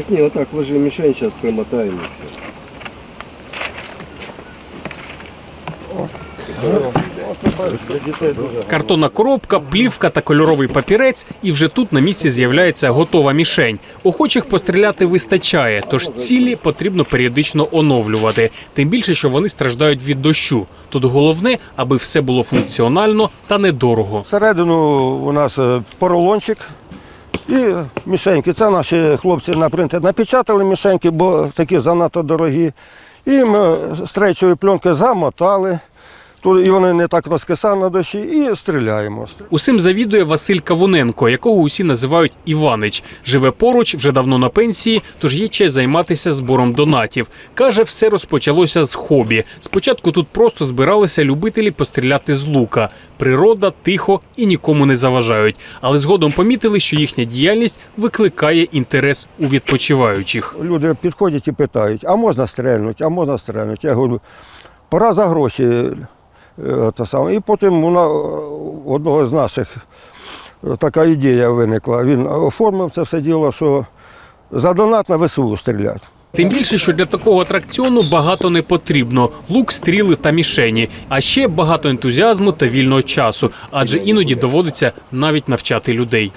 Так ні, отак ложи мішень, зараз примотаємо. і все. Для дітей дуже гарно. Картонна коробка, плівка та кольоровий папірець, і вже тут на місці з'являється готова мішень. Охочих постріляти вистачає, тож цілі потрібно періодично оновлювати. Тим більше, що вони страждають від дощу. Тут головне, аби все було функціонально та недорого. Всередину у нас е, поролончик і мішеньки. Це наші хлопці на принтер напечатали мішеньки, бо такі занадто дорогі. І ми стрейчові пленки замотали, тут і вони не так розкисали на дощі, і стріляємо. Усім завідує Василь Кавуненко, якого усі називають Іванич. Живе поруч, вже давно на пенсії, тож є честь займатися збором донатів. Каже, все розпочалося з хобі. Спочатку тут просто збиралися любителі постріляти з лука. Природа, тихо і нікому не заважають. Але згодом помітили, що їхня діяльність викликає інтерес у відпочиваючих. Люди підходять і питають, а можна стрельнути, а можна стрельнути. Я говорю, пора за гроші. Е, те саме. І потім у одного з наших е, така ідея виникла. Він оформив це все діло, що за донат на ВСУ стріляти. Тим більше, що для такого атракціону багато не потрібно: лук, стріли та мішені, а ще багато ентузіазму та вільного часу, адже іноді доводиться навіть навчати людей.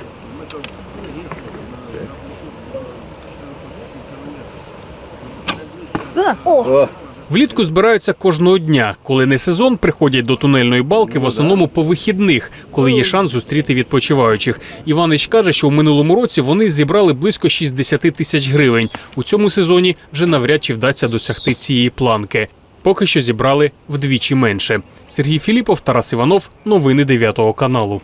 О, Влітку збираються кожного дня. Коли не сезон, приходять до тунельної балки в основному по вихідних, коли є шанс зустріти відпочиваючих. Іванич каже, що в минулому році вони зібрали близько 60 тисяч гривень. У цьому сезоні вже навряд чи вдасться досягти цієї планки. Поки що зібрали вдвічі менше. Сергій Філіпов, Тарас Іванов, новини 9 каналу.